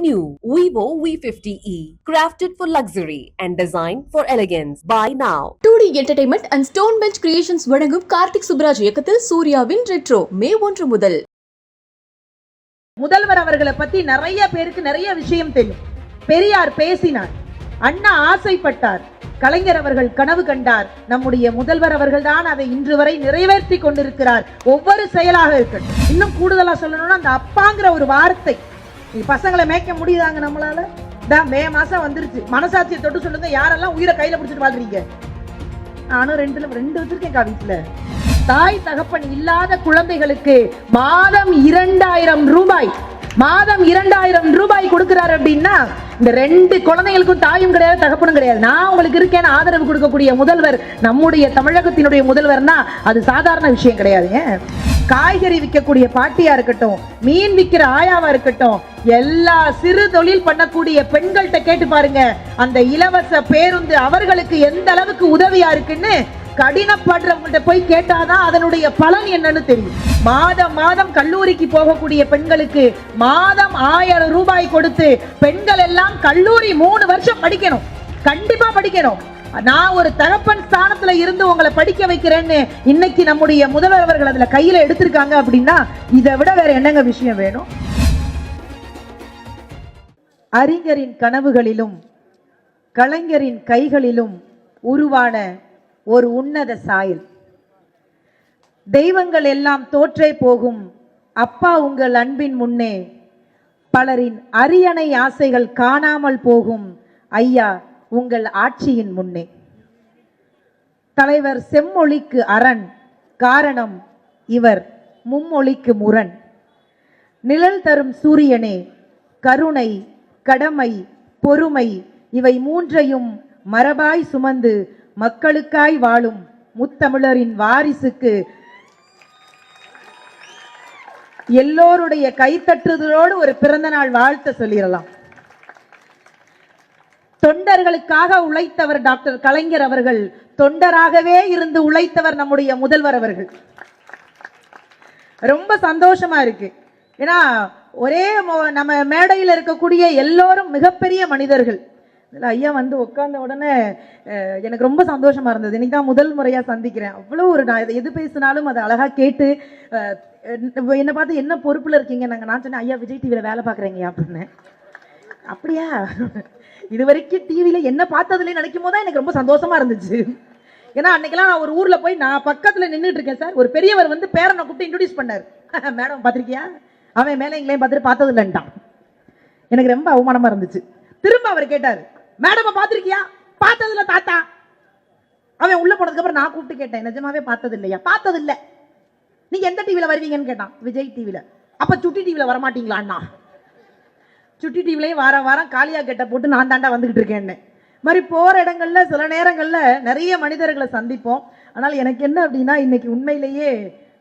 new Vivo V50e, crafted for luxury and designed for elegance. Buy now. Two D Entertainment and Stone Bench Creations வழங்கும் கார்த்திக் சுப்ராஜ் இயக்கத்தில் சூர்யாவின் retro மே ஒன்று முதல் முதல்வர் அவர்களை பத்தி நிறைய பேருக்கு நிறைய விஷயம் தெரியும் பெரியார் பேசினார் அண்ணா ஆசைப்பட்டார் கலைஞர் அவர்கள் கனவு கண்டார் நம்முடைய முதல்வர் அவர்கள் தான் அதை இன்று வரை நிறைவேற்றி கொண்டிருக்கிறார் ஒவ்வொரு செயலாக இருக்கட்டும் இன்னும் கூடுதலா சொல்லணும்னா அந்த அப்பாங்கிற ஒரு வார்த்தை பசங்களை மேய்க்க முடியுதாங்க நம்மளால? தான் மே மாசம் வந்துருச்சு. மனசாட்சியை தொட்டு சொல்லுங்க யாரெல்லாம் உயிரை கையில பிடிச்சிட்டு வாழ்றீங்க? நானும் ரெண்டுல ரெண்டு வச்சிருக்கேன்க்கா வீட்டுல தாய் தகப்பன் இல்லாத குழந்தைகளுக்கு மாதம் இரண்டாயிரம் ரூபாய். மாதம் இரண்டாயிரம் ரூபாய் கொடுக்கிறார் அப்படின்னா இந்த ரெண்டு குழந்தைகளுக்கும் தாயும் கிடையாது தகப்பனும் கிடையாது. நான் உங்களுக்கு இருக்கேன் ஆதரவு கொடுக்கக்கூடிய முதல்வர் நம்முடைய தமிழகத்தினுடைய முதல்வர்னா அது சாதாரண விஷயம் கிடையாதுங்க காய்கறி விற்கக்கூடிய பாட்டியா இருக்கட்டும் மீன் விற்கிற ஆயாவா இருக்கட்டும் எல்லா சிறு தொழில் பண்ணக்கூடிய பெண்கள்கிட்ட கேட்டு பாருங்க அந்த இலவச பேருந்து அவர்களுக்கு எந்த அளவுக்கு உதவியா இருக்குன்னு கடினப்படுறவங்கள்ட்ட போய் கேட்டாதான் அதனுடைய பலன் என்னன்னு தெரியும். மாதம் மாதம் கல்லூரிக்கு போகக்கூடிய பெண்களுக்கு மாதம் ஆயிரம் ரூபாய் கொடுத்து பெண்கள் எல்லாம் கல்லூரி மூணு வருஷம் படிக்கணும். கண்டிப்பா படிக்கணும். நான் ஒரு தகப்பன் ஸ்தானத்துல இருந்து உங்களை படிக்க வைக்கிறேன்னு இன்னைக்கு நம்முடைய முதல்வர் அவர்கள் அதுல கையில எடுத்திருக்காங்க அப்படின்னா இதை விட வேற என்னங்க விஷயம் வேணும்? அறிஞரின் கனவுகளிலும் கலைஞரின் கைகளிலும் உருவான ஒரு உன்னத சாயல். தெய்வங்கள் எல்லாம் தோற்றே போகும். அப்பா உங்கள் அன்பின் முன்னே. பலரின் அரியணை ஆசைகள் காணாமல் போகும். ஐயா உங்கள் ஆட்சியின் முன்னே. தலைவர் செம்மொழிக்கு அரண். காரணம் இவர் மும்மொழிக்கு முரண். நிழல் தரும் சூரியனே கருணை கடமை பொறுமை இவை மூன்றையும் மரபாய் சுமந்து மக்களுக்காய் வாழும் முத்தமிழரின் வாரிசுக்கு எல்லோருடைய கைத்தட்டுதலோடு ஒரு பிறந்த நாள் வாழ்த்த சொல்லிடலாம். தொண்டர்களுக்காக உழைத்தவர் டாக்டர் கலைஞர் அவர்கள் தொண்டராகவே இருந்து உழைத்தவர் நம்முடைய முதல்வர் அவர்கள். ரொம்ப சந்தோஷமா இருக்கு. ஏன்னா ஒரே நம்ம மேடையில் இருக்கக்கூடிய எல்லோரும் மிகப்பெரிய மனிதர்கள். இதுல ஐயா வந்து உட்கார்ந்த உடனே எனக்கு ரொம்ப சந்தோஷமா இருந்தது. இன்றைக்கி தான் முதல் முறையா சந்திக்கிறேன். அவ்வளோ ஒரு நான் எது- எது பேசினாலும் அதை அழகா கேட்டு என்னை பார்த்து என்ன பொறுப்புல இருக்கீங்க? நாங்க நான் சொன்னேன் ஐயா விஜய் டிவியில் வேலை பார்க்குறீங்க அப்படின்னு. அப்படியா? இது வரைக்கும் என்ன பார்த்ததுலேயே நினைக்கும் போது தான் எனக்கு ரொம்ப சந்தோஷமா இருந்துச்சு. ஏன்னா அன்னைக்கெல்லாம் நான் ஒரு ஊர்ல போய் நான் பக்கத்துல நின்றுட்டு இருக்கேன் சார். ஒரு பெரியவர் வந்து பேரனை கூப்பிட்டு இன்ட்ரடியூஸ் பண்ணார். மேடம் பாத்திருக்கியா அவன் மேல எங்களையும் பார்த்துட்டு பார்த்தது இல்லைன்ட்டான் எனக்கு ரொம்ப அவமானமா இருந்துச்சு. திரும்ப அவர் கேட்டார் மேடம் பாத்திருக்கியா? பார்த்ததுல தாத்தா. அவன் உள்ள போனதுக்கு அப்புறம் நான் கூப்பிட்டு கேட்டேன். நிஜமாவே பார்த்தது இல்லையா பார்த்தது இல்ல நீங்க எந்த டிவில வருவீங்கன்னு கேட்டான். விஜய் டிவில அப்ப சுட்டி டிவில வரமாட்டீங்களா அண்ணா? சுட்டி டிவிலையும் வாரம் வாரம் காளியா கெட்ட போட்டு நான் தாண்டா வந்துகிட்டு இருக்கேன்னு. மாதிரி போற இடங்கள்ல சில நேரங்கள்ல நிறைய மனிதர்களை சந்திப்போம். ஆனால் எனக்கு என்ன அப்படின்னா இன்னைக்கு உண்மையிலேயே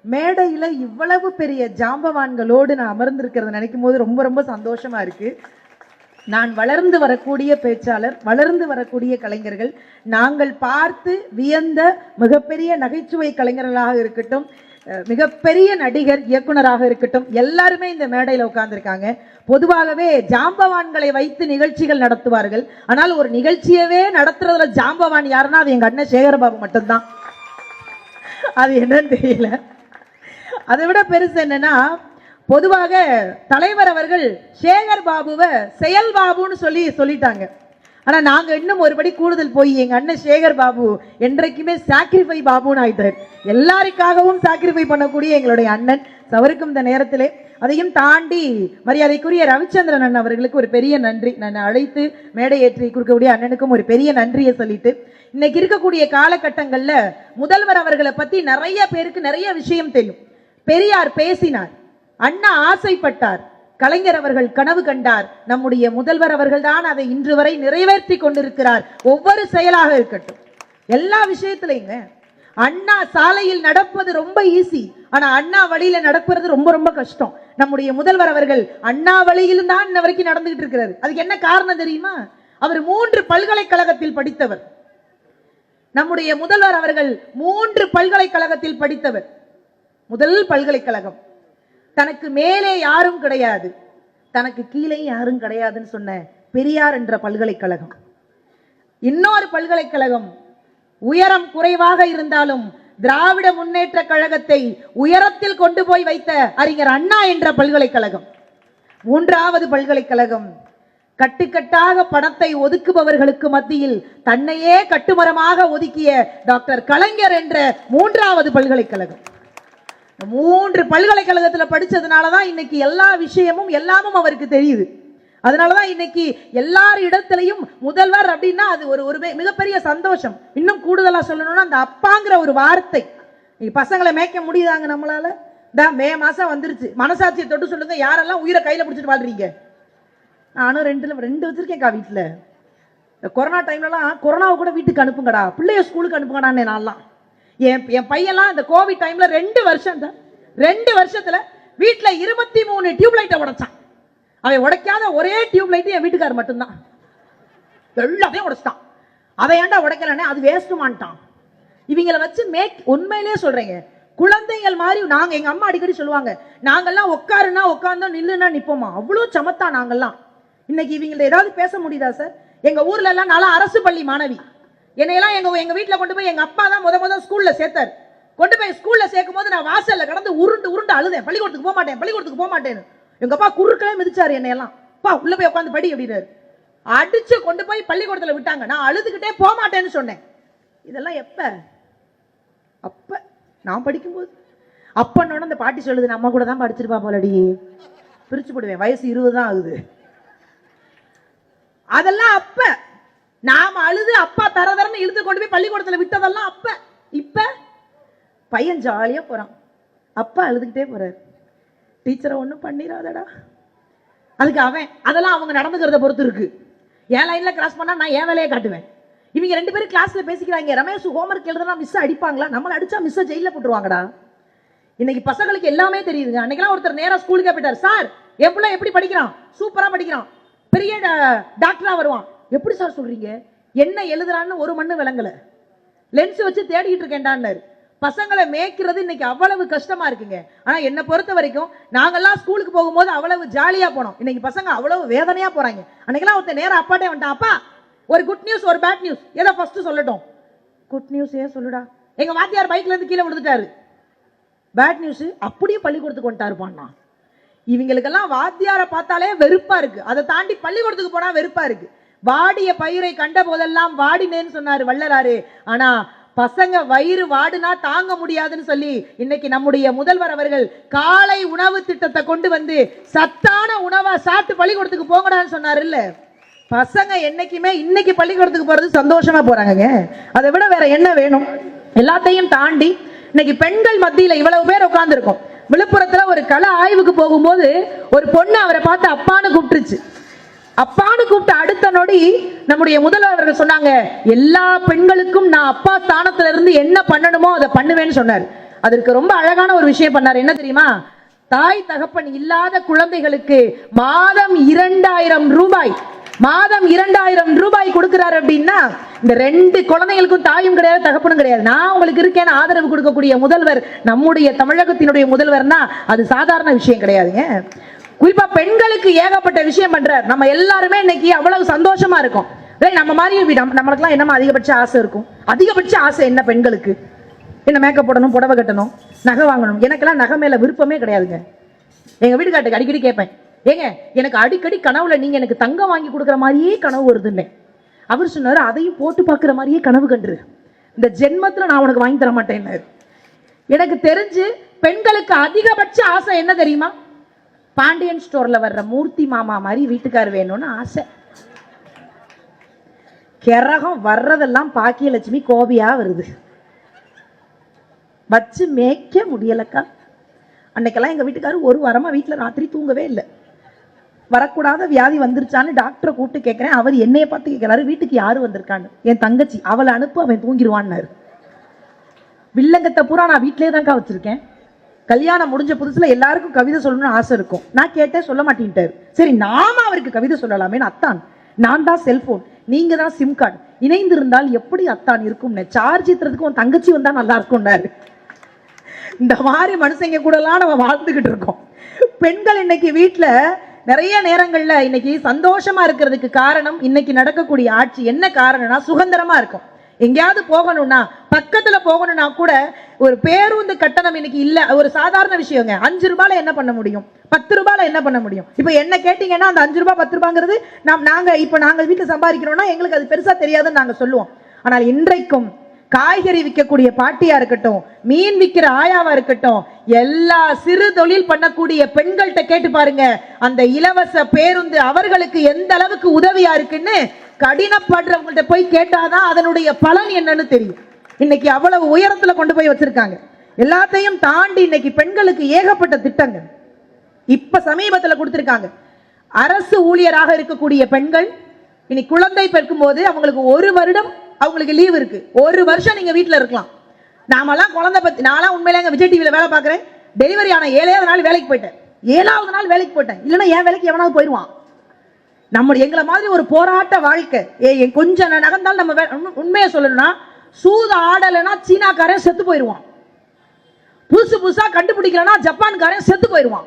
மேடையில இவ்வளவு பெரிய ஜாம்பவான்களோடு நான் அமர்ந்திருக்கிறத நினைக்கும் போது ரொம்ப ரொம்ப சந்தோஷமா இருக்கு. நான் வளர்ந்து வரக்கூடிய பேச்சாளர் வளர்ந்து வரக்கூடிய கலைஞர்கள் நாங்கள் பார்த்து வியந்த மிகப்பெரிய நகைச்சுவை கலைஞர்களாக இருக்கட்டும் மிகப்பெரிய நடிகர் இயக்குனராக இருக்கட்டும் எல்லாருமே இந்த மேடையில் உட்கார்ந்துருக்காங்க. பொதுவாகவே ஜாம்பவான்களை வைத்து நிகழ்ச்சிகள் நடத்துவார்கள். ஆனால் ஒரு நிகழ்ச்சியவே நடத்துறதுல ஜாம்பவான் யாருன்னா அது எங்க அண்ணன் சேகரபாபு மட்டும்தான். அது என்னன்னு தெரியல. அதை விட பெருசு என்னன்னா பொதுவாக தலைவர் அவர்கள் சேகர் பாபுவை செயல் பாபுன்னு சொல்லி சொல்லிட்டாங்க. ஆனால் நாங்கள் இன்னும் ஒருபடி கூடுதல் போய் எங்கள் அண்ணன் சேகர் பாபு என்றைக்குமே சாக்ரிஃபை பாபுன்னு ஆயிட்டார். எல்லாருக்காகவும் சாக்ரிஃபை பண்ணக்கூடிய எங்களுடைய அண்ணன் அவருக்கும் இந்த நேரத்திலே. அதையும் தாண்டி மரியாதைக்குரிய ரவிச்சந்திரன் அண்ணன் அவர்களுக்கு ஒரு பெரிய நன்றி. நான் அழைத்து மேடை ஏற்றி கொடுக்கக்கூடிய அண்ணனுக்கும் ஒரு பெரிய நன்றியை சொல்லிட்டு இன்னைக்கு இருக்கக்கூடிய காலகட்டங்களில் முதல்வர் அவர்களை பற்றி நிறைய பேருக்கு நிறைய விஷயம் தெரியும். பெரியார் பேசினார். அண்ணா ஆசைப்பட்டார். கலைஞர் அவர்கள் கனவு கண்டார். நம்முடைய முதல்வர் அவர்கள் தான் அதை இன்று வரை நிறைவேற்றி கொண்டிருக்கிறார். ஒவ்வொரு செயலாக இருக்கட்டும். எல்லா விஷயத்திலையுங்க அண்ணா சாலையில் நடப்பது ரொம்ப ஈஸி ஆனா அண்ணா வழியில நடக்கிறது ரொம்ப ரொம்ப கஷ்டம். நம்முடைய முதல்வர் அவர்கள் அண்ணா வழியிலும் தான் இன்ன வரைக்கும் நடந்துகிட்டு இருக்கிறாரு. அதுக்கு என்ன காரணம் தெரியுமா? அவர் மூன்று பல்கலைக்கழகத்தில் படித்தவர். நம்முடைய முதல்வர் அவர்கள் மூன்று பல்கலைக்கழகத்தில் படித்தவர். முதல் பல்கலைக்கழகம். தனக்கு மேலே யாரும் கிடையாது. தனக்கு கீழே யாரும் கிடையாதுன்னு சொன்ன பெரியார் என்ற பல்கலைக்கழகம். இன்னொரு பல்கலைக்கழகம் உயரம் குறைவாக இருந்தாலும் திராவிட முன்னேற்ற கழகத்தை உயரத்தில் கொண்டு போய் வைத்த அறிஞர் அண்ணா என்ற பல்கலைக்கழகம். மூன்றாவது பல்கலைக்கழகம். கட்டுக்கட்டாக பணத்தை ஒதுக்குபவர்களுக்கு மத்தியில் தன்னையே கட்டுமரமாக ஒதுக்கிய டாக்டர் கலைஞர் என்ற மூன்றாவது பல்கலைக்கழகம். மூன்று பல்கலைக்கழகத்தில் படித்ததுனால தான் இன்னைக்கு எல்லா விஷயமும் எல்லாமும் அவருக்கு தெரியுது. அதனால தான் இன்னைக்கு எல்லார் இடத்துலையும் முதல்வர் அப்படின்னா அது ஒரு ஒரு மிகப்பெரிய சந்தோஷம். இன்னும் கூடுதலாக சொல்லணும்னா அந்த அப்பாங்கிற ஒரு வார்த்தை. நீ பசங்களை மேய்க்க முடியுதாங்க நம்மளால? இந்த மே மாதம் வந்துருச்சு. மனசாட்சியை தொட்டு சொல்லுங்க யாரெல்லாம் உயிரை கையில் பிடிச்சிட்டு வாழ்றீங்க? நானும் ரெண்டு ரெண்டு வச்சிருக்கேன்க்கா வீட்டில் இந்த கொரோனா டைம்லலாம் கொரோனாவை கூட வீட்டுக்கு அனுப்புங்கடா. பிள்ளைய ஸ்கூலுக்கு அனுப்புங்கடான்னு நான்லாம். என் என் பையன்லாம் இந்த கோவிட் டைம்ல ரெண்டு வருஷம் தான் ரெண்டு வருஷத்துல வீட்டில் இருபத்தி மூணு டியூப்லைட்டை உடைச்சான். அவன் உடைக்காத ஒரே டியூப்லைட்டு என் வீட்டுக்கார் மட்டும்தான். எல்லாத்தையும் உடைச்சிட்டான். அதை ஏன்டா உடைக்கலன்னே அது வேஸ்ட்டுமான்ட்டான். இவங்கள வச்சு மேக் உண்மையிலே சொல்றேங்க குழந்தைகள் மாதிரி நாங்கள் எங்கள் அம்மா அடிக்கடி சொல்லுவாங்க நாங்கள்லாம் உட்காருனா உட்காந்தோம் நில்லுனா நிற்போமா அவ்வளோ சமத்தா நாங்கள்லாம் இன்னைக்கு இவங்களை ஏதாவது பேச முடியுதா சார்? எங்கள் ஊர்லலாம் நல்லா அரசு பள்ளி மாணவி. என்னையெல்லாம் எங்க எங்க வீட்டில் கொண்டு போய் எங்க அப்பா தான் முத முத ஸ்கூல்ல சேர்த்தாரு. கொண்டு போய் ஸ்கூல்ல சேர்க்கும் போது நான் வாசல்ல கடந்து உருண்டு உருண்டு அழுதேன். பள்ளிக்கூடத்துக்கு போக மாட்டேன் பள்ளிக்கூடத்துக்கு போக மாட்டேன் எங்க அப்பா குறுக்கவே மிதிச்சாரு என்னையெல்லாம். பா உள்ள போய் உட்காந்து படி அப்படின்னாரு. அடிச்சு கொண்டு போய் பள்ளிக்கூடத்துல விட்டாங்க. நான் அழுதுகிட்டே போக மாட்டேன்னு சொன்னேன். இதெல்லாம் எப்ப? அப்ப நான் படிக்கும்போது. அப்பன்னோட அந்த பாட்டி சொல்லுது நம்ம கூட தான் படிச்சிருப்பா போலடி. பிரிச்சு போடுவேன். வயசு இருபது தான் ஆகுது. அதெல்லாம் அப்ப நாம அழுது அப்பா தர தரன்னு இழுத்து கொண்டு போய் பள்ளிக்கூடத்துல விட்டதெல்லாம் அப்ப. இப்ப பையன் ஜாலியாக போகிறான் அப்பா அழுதுகிட்டே போறாரு. டீச்சரை ஒன்றும் பண்ணிடாதடா அதுக்கு அவன் அதெல்லாம் அவங்க நடந்துக்கிறத பொறுத்து இருக்கு. என் லைனில் கிராஸ் பண்ணால் நான் என் வேலையை காட்டுவேன். இவங்க ரெண்டு பேரும் கிளாஸில் பேசிக்கிறாங்க. ரமேஷ் ஹோம்ஒர்க் எழுதுனா மிஸ் அடிப்பாங்களா? நம்மள அடிச்சா மிஸ்ஸை ஜெயிலில் போட்டுருவாங்கடா. இன்னைக்கு பசங்களுக்கு எல்லாமே தெரியுதுங்க. அன்னைக்கெல்லாம் ஒருத்தர் நேராக ஸ்கூலுக்கே போயிட்டார். சார் என் எப்படி படிக்கிறான்? சூப்பராக படிக்கிறான். பெரிய டாக்டராக வருவான். எப்படி சார் சொல்றீங்க? என்ன எழுதுறான்னு ஒரு மண்ணு விளங்கல. லென்ஸ் வச்சு தேடிட்டு இருக்கேன்டான்னாரு. பசங்களை மேய்க்கிறது இன்னைக்கு அவ்வளவு கஷ்டமா இருக்குங்க. ஆனா என்னை பொறுத்த வரைக்கும் நாங்கெல்லாம் ஸ்கூலுக்கு போகும்போது அவ்வளவு ஜாலியா போனோம். இன்னைக்கு பசங்க அவ்வளவு வேதனையா போறாங்க. அன்னைக்கெல்லாம் ஒருத்தன் நேரம் அப்பாட்டே வந்துட்டான். அப்பா ஒரு குட் நியூஸ் ஒரு பேட் நியூஸ் எதை ஃபர்ஸ்ட் சொல்லட்டும். குட் நியூஸ் ஏன் சொல்லுடா? எங்க வாத்தியார் பைக்ல இருந்து கீழே விழுந்துட்டாரு. பேட் நியூஸ் அப்படியே பள்ளிக்கூடத்துக்கு வந்துட்டாருப்பான்னா இவங்களுக்கெல்லாம் வாத்தியாரை பார்த்தாலே வெறுப்பா இருக்கு. அதை தாண்டி பள்ளிக்கூடத்துக்கு போனா வெறுப்பா இருக்கு. வாடிய பயிரை கண்ட போதெல்லாம் வாடினேன்னு சொன்னார் வள்ளலாரு. ஆனா பசங்க வயிறு வாடுனா தாங்க முடியாதுன்னு சொல்லி இன்னைக்கு நம்முடைய முதல்வர் அவர்கள் காலை உணவு திட்டத்தை கொண்டு வந்து சத்தான உணவா சாப்பிட்டு பள்ளிக்கூடத்துக்கு போங்கடான்னு சொன்னார் இல்ல. பசங்க என்னைக்குமே இன்னைக்கு பள்ளிக்கூடத்துக்கு போறது சந்தோஷமா போறாங்க அதை விட வேற என்ன வேணும்? எல்லாத்தையும் தாண்டி இன்னைக்கு பெண்கள் மத்தியில இவ்வளவு பேர் உட்கார்ந்துருக்கோம். விழுப்புரத்துல ஒரு கல ஆய்வுக்கு போகும்போது ஒரு பொண்ணு அவரை பார்த்து அப்பான்னு கூப்பிட்டுருச்சு. அப்பான்னு கூப்பிட்ட அடுத்த நொடி நம்முடைய முதல்வர் அவர்கள் சொன்னாங்க எல்லா பெண்களுக்கும் நான் அப்பா ஸ்தானத்துல இருந்து என்ன பண்ணணுமோ அதை பண்ணுவேன்னு சொன்னார். அதற்கு ரொம்ப அழகான ஒரு விஷயம் பண்ணார். என்ன தெரியுமா? தாய் தகப்பன் இல்லாத குழந்தைகளுக்கு மாதம் இரண்டாயிரம் ரூபாய் மாதம் இரண்டாயிரம் ரூபாய் கொடுக்கிறார் அப்படின்னா இந்த ரெண்டு குழந்தைகளுக்கும் தாயும் கிடையாது தகப்பனும் கிடையாது. நான் உங்களுக்கு இருக்கேன்னு ஆதரவு கொடுக்கக்கூடிய முதல்வர் நம்முடைய தமிழகத்தினுடைய முதல்வர்னா அது சாதாரண விஷயம் கிடையாதுங்க. குறிப்பா பெண்களுக்கு ஏகப்பட்ட விஷயம் பண்றார். நம்ம எல்லாருமே இன்னைக்கு அவ்வளவு சந்தோஷமா இருக்கும். நம்ம மாதிரி வி- என்னமா அதிகபட்ச ஆசை இருக்கும்? அதிகபட்ச ஆசை என்ன பெண்களுக்கு? என்ன மேக்கப் போடணும் புடவை கட்டணும் நகை வாங்கணும். எனக்கெல்லாம் நகை மேல விருப்பமே கிடையாதுங்க. எங்க வீட்டுக்காட்டுக்கு அடிக்கடி கேட்பேன். ஏங்க எனக்கு அடிக்கடி கனவுல நீங்க எனக்கு தங்கம் வாங்கி கொடுக்குற மாதிரியே கனவு வருதுன்னு அவர் சொன்னாரு அதையும் போட்டு பார்க்குற மாதிரியே கனவு கண்டு இந்த ஜென்மத்துல நான் உனக்கு வாங்கி தர மாட்டேன்னாரு எனக்கு தெரிஞ்சு பெண்களுக்கு அதிகபட்ச ஆசை என்ன தெரியுமா? பாண்டியன் ஸ்டோர்ல வர்ற மூர்த்தி மாமா மாதிரி வீட்டுக்கார் வேணும்னு ஆசை. கிரகம் வர்றதெல்லாம் பாக்கியலட்சுமி கோபியா வருது. வச்சு மேய்க்க முடியலக்கா. அன்னைக்கெல்லாம் எங்க வீட்டுக்காரர் ஒரு வாரமா வீட்டுல ராத்திரி தூங்கவே இல்லை. வரக்கூடாத வியாதி வந்துருச்சான்னு டாக்டரை கூப்பிட்டு கேட்கிறேன் அவர் என்னைய பார்த்து கேட்கிறாரு வீட்டுக்கு யாரு வந்திருக்கான்னு? என் தங்கச்சி. அவளை அனுப்பு அவன் தூங்கிடுவான்னாரு வில்லங்கத்தை பூரா நான் வீட்டிலே தான்க்கா வச்சிருக்கேன். கல்யாணம் முடிஞ்ச புதுசுல எல்லாருக்கும் கவிதை சொல்லணும்னு ஆசை இருக்கும். நான் கேட்டேன் சொல்ல மாட்டேன்ட்டாரு. சரி நாம அவருக்கு கவிதை சொல்லலாமேன்னு அத்தான். நான் தான் செல்போன் நீங்க தான் சிம் கார்டு இணைந்திருந்தால் எப்படி அத்தான் இருக்கும்னு? சார்ஜ் ஏத்துறதுக்கு உன் தங்கச்சி வந்தா நல்லா இருக்கும்னாரு. இந்த மாதிரி மனுஷங்க கூடலாம் நம்ம வாழ்ந்துகிட்டு இருக்கோம். பெண்கள் இன்னைக்கு வீட்டில் நிறைய நேரங்கள்ல இன்னைக்கு சந்தோஷமா இருக்கிறதுக்கு காரணம் இன்னைக்கு நடக்கக்கூடிய ஆட்சி என்ன காரணம்னா சுதந்திரமா இருக்கும். எங்கேயாவது போகணும்னா பக்கத்துல போகணும்னா கூட ஒரு பேருந்து கட்டணம் இன்னைக்கு இல்ல. ஒரு சாதாரண விஷயங்க. அஞ்சு ரூபாயில என்ன பண்ண முடியும்? பத்து ரூபாயில என்ன பண்ண முடியும்? இப்போ என்ன கேட்டீங்கன்னா அந்த அஞ்சு ரூபாய் பத்து ரூபாங்கிறது நாம் நாங்க இப்போ நாங்க வீட்டுல சம்பாதிக்கிறோம்னா எங்களுக்கு அது பெருசா தெரியாதுன்னு நாங்க சொல்லுவோம். ஆனால் இன்றைக்கும் காய்கறி விற்கக்கூடிய பாட்டியா இருக்கட்டும் மீன் விற்கிற ஆயாவா இருக்கட்டும் எல்லா சிறு தொழில் பண்ணக்கூடிய பெண்கள்கிட்ட கேட்டு பாருங்க. அந்த இலவச பேருந்து அவர்களுக்கு எந்த அளவுக்கு உதவியா இருக்குன்னு கடினப்படுறவங்கள்ட்ட போய் கேட்டாதான் அதனுடைய பலன் என்னன்னு தெரியும். இன்னைக்கு அவ்வளவு உயரத்துல கொண்டு போய் வச்சிருக்காங்க. எல்லாத்தையும் தாண்டி இன்னைக்கு பெண்களுக்கு ஏகப்பட்ட திட்டங்கள். இப்ப சமீபத்துல கொடுத்திருக்காங்க. அரசு ஊழியராக இருக்கக்கூடிய பெண்கள் இனி குழந்தை பிறக்கும் போது அவங்களுக்கு ஒரு வருடம் அவங்களுக்கு லீவ் இருக்கு. ஒரு வருஷம் நீங்க வீட்டில் இருக்கலாம். நாமெல்லாம் குழந்தை பத்தி நான்லாம் உண்மையிலே எங்க விஜய் டிவியில் வேலை பார்க்குறேன். டெலிவரி ஆன ஏழாவது நாள் வேலைக்கு போயிட்டேன். ஏழாவது நாள் வேலைக்கு போயிட்டேன். இல்லைன்னா என் வேலைக்கு எவனாவது போயிடுவான் நம்ம எங்களை மாதிரி ஒரு போராட்ட வாழ்க்கை. ஏ கொஞ்சம் நகர்ந்தாலும் நம்ம வே- உண்மையை சொல்லணும்னா சூது ஆடலைன்னா சீனாக்காரன் செத்து போயிடுவான் புதுசு புதுசாக கண்டுபிடிக்கலன்னா ஜப்பான்காரன் செத்து போயிடுவான்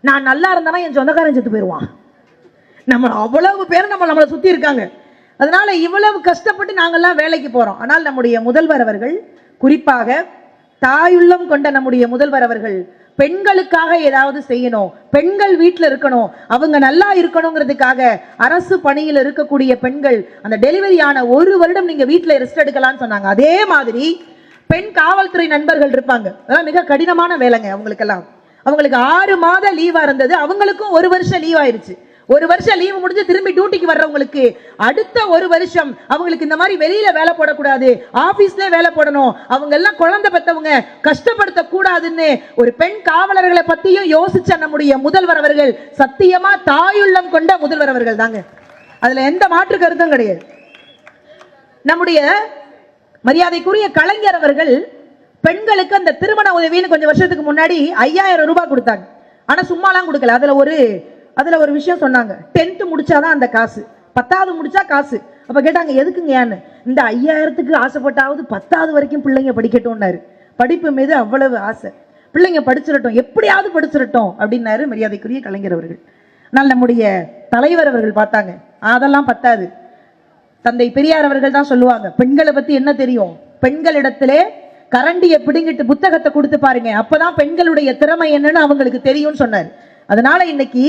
நான் நல்லா இருந்தேன்னா என் சொந்தக்காரன் செத்து போயிடுவான் நம்ம அவ்வளவு பேர் நம்ம நம்மளை சுற்றி இருக்காங்க. அதனால இவ்வளவு கஷ்டப்பட்டு நாங்கெல்லாம் வேலைக்கு போறோம். ஆனால் நம்முடைய முதல்வர் அவர்கள் குறிப்பாக தாயுள்ளம் கொண்ட நம்முடைய முதல்வர் அவர்கள் பெண்களுக்காக ஏதாவது செய்யணும் பெண்கள் வீட்டில் இருக்கணும் அவங்க நல்லா இருக்கணுங்கிறதுக்காக அரசு பணியில் இருக்கக்கூடிய பெண்கள் அந்த டெலிவரி ஆன ஒரு வருடம் நீங்க வீட்டில் ரெஸ்ட் எடுக்கலாம்னு சொன்னாங்க. அதே மாதிரி பெண் காவல்துறை நண்பர்கள் இருப்பாங்க. அதெல்லாம் மிக கடினமான வேலைங்க அவங்களுக்கெல்லாம். அவங்களுக்கு ஆறு மாத லீவாக இருந்தது. அவங்களுக்கும் ஒரு வருஷம் லீவ் ஆயிருச்சு. ஒரு வருஷம் லீவு முடிஞ்சு திரும்பி டியூட்டிக்கு வர்றவங்களுக்கு அடுத்த ஒரு வருஷம் அவங்களுக்கு இந்த மாதிரி வெளியில வேலை போடக்கூடாது ஆபீஸ்ல வேலை போடணும். அவங்க எல்லாம் குழந்தை பெற்றவங்க கஷ்டப்படுத்த கூடாதுன்னு ஒரு பெண் காவலர்களை பத்தியும் யோசிச்ச நம்முடைய முதல்வர் அவர்கள் சத்தியமா தாயுள்ளம் கொண்ட முதல்வர் அவர்கள் தாங்க. அதுல எந்த மாற்று கருத்தும் கிடையாது. நம்முடைய மரியாதைக்குரிய கலைஞர் அவர்கள் பெண்களுக்கு அந்த திருமண உதவின்னு கொஞ்சம் வருஷத்துக்கு முன்னாடி ஐயாயிரம் ரூபாய் கொடுத்தாங்க. ஆனா சும்மாலாம் கொடுக்கல. அதுல ஒரு அதுல ஒரு விஷயம் சொன்னாங்க. டென்த்து முடிச்சாதான் அந்த காசு. பத்தாவது முடிச்சா காசு. அப்ப கேட்டாங்க எதுக்குங்க ஏன்னு? இந்த ஐயாயிரத்துக்கு ஆசைப்பட்டாவது பத்தாவது வரைக்கும் பிள்ளைங்க படிக்கட்டும்னாரு. படிப்பு மீது அவ்வளவு ஆசை. பிள்ளைங்க படிச்சிடட்டும் எப்படியாவது படிச்சிடட்டும் அப்படின்னாரு மரியாதைக்குரிய கலைஞர் அவர்கள். நான் நம்முடைய தலைவர் அவர்கள் பார்த்தாங்க. அதெல்லாம் பத்தாது. தந்தை பெரியார் அவர்கள் தான் சொல்லுவாங்க பெண்களை பத்தி என்ன தெரியும்? பெண்களிடத்திலே கரண்டியை பிடுங்கிட்டு புத்தகத்தை கொடுத்து பாருங்க. அப்பதான் பெண்களுடைய திறமை என்னன்னு அவங்களுக்கு தெரியும்னு சொன்னார். அதனால இன்னைக்கு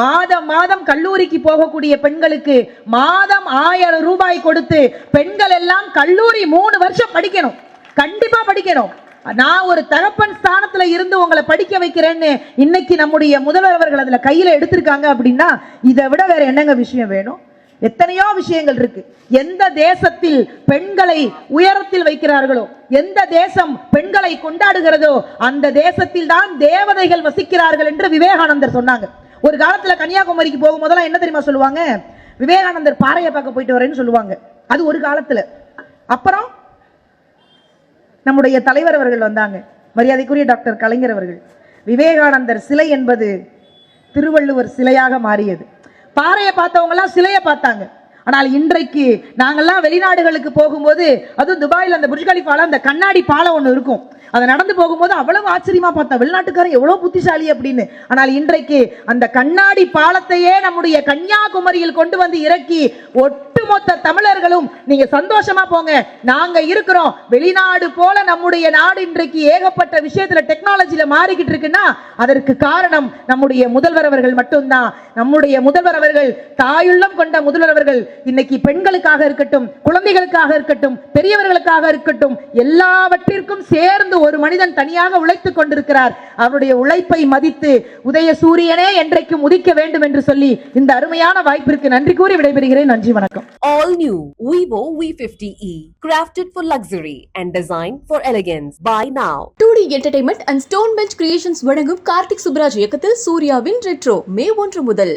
மாதம் மாதம் கல்லூரிக்கு போகக்கூடிய பெண்களுக்கு மாதம் ஆயிரம் ரூபாய் கொடுத்து பெண்கள் எல்லாம் கல்லூரி மூணு வருஷம் படிக்கணும். கண்டிப்பா படிக்கணும். நான் ஒரு தகப்பன் ஸ்தானத்துல இருந்து உங்களை படிக்க வைக்கிறேன்னு இன்னைக்கு நம்முடைய முதல்வர் அவர்கள் அதுல கையில எடுத்திருக்காங்க அப்படின்னா இதை விட வேற என்னங்க விஷயம் வேணும்? எத்தனையோ விஷயங்கள் இருக்கு. எந்த தேசத்தில் பெண்களை உயரத்தில் வைக்கிறார்களோ எந்த தேசம் பெண்களை கொண்டாடுகிறதோ அந்த தேசத்தில் தான் தேவதைகள் வசிக்கிறார்கள் என்று விவேகானந்தர் சொன்னாங்க. ஒரு காலத்துல கன்னியாகுமரிக்கு போகும்போதெல்லாம் என்ன தெரியுமா சொல்லுவாங்க? விவேகானந்தர் பாறையை பார்க்க போயிட்டு வரேன்னு சொல்லுவாங்க. அது ஒரு காலத்துல. அப்புறம் நம்முடைய தலைவர் அவர்கள் வந்தாங்க. மரியாதைக்குரிய டாக்டர் கலைஞர் அவர்கள். விவேகானந்தர் சிலை என்பது திருவள்ளுவர் சிலையாக மாறியது. பாறையை பார்த்தவங்க எல்லாம் சிலையை பார்த்தாங்க. ஆனால் இன்றைக்கு நாங்கள்லாம் வெளிநாடுகளுக்கு போகும்போது அதுவும் துபாயில் அந்த புர்ஜ் அந்த கண்ணாடி பாலம் ஒன்று இருக்கும். அதை நடந்து போகும்போது அவ்வளவு ஆச்சரியமா பார்த்தோம் வெளிநாட்டுக்காரன் எவ்வளவு புத்திசாலி அப்படின்னு. ஆனால் இன்றைக்கு அந்த கண்ணாடி பாலத்தையே நம்முடைய கன்னியாகுமரியில் கொண்டு வந்து இறக்கி ஒட்டுமொத்த தமிழர்களும் நீங்க சந்தோஷமா போங்க. நாங்க இருக்கிறோம். வெளிநாடு போல நம்முடைய நாடு இன்றைக்கு ஏகப்பட்ட விஷயத்துல டெக்னாலஜியில மாறிக்கிட்டு இருக்குன்னா அதற்கு காரணம் நம்முடைய முதல்வர் அவர்கள் மட்டும்தான். நம்முடைய முதல்வர் அவர்கள் தாயுள்ளம் கொண்ட முதல்வர் அவர்கள் இன்னைக்கு பெண்களுக்காக இருக்கட்டும் குழந்தைகளுக்காக இருக்கட்டும் பெரியவர்களுக்காக இருக்கட்டும் எல்லாவற்றிற்கும் சேர்ந்து ஒரு மனிதன் தனியாக உழைத்துக் கொண்டிருக்கிறார் அவருடைய உழைப்பை மதித்து உதய சூரியனே என்றைக்கும் உதிக்க வேண்டும் என்று சொல்லி இந்த அருமையான வாய்ப்பிற்கு நன்றி கூறி விடைபெறுகிறேன் நன்றி வணக்கம் All new Vivo V50e, crafted for luxury and designed for elegance. Buy now. Two D Entertainment and Stone Bench Creations வழங்கும் கார்த்திக் சுப்ராஜ் இயக்கத்தில் சூர்யாவின் ரெட்ரோ மே ஒன்று முதல்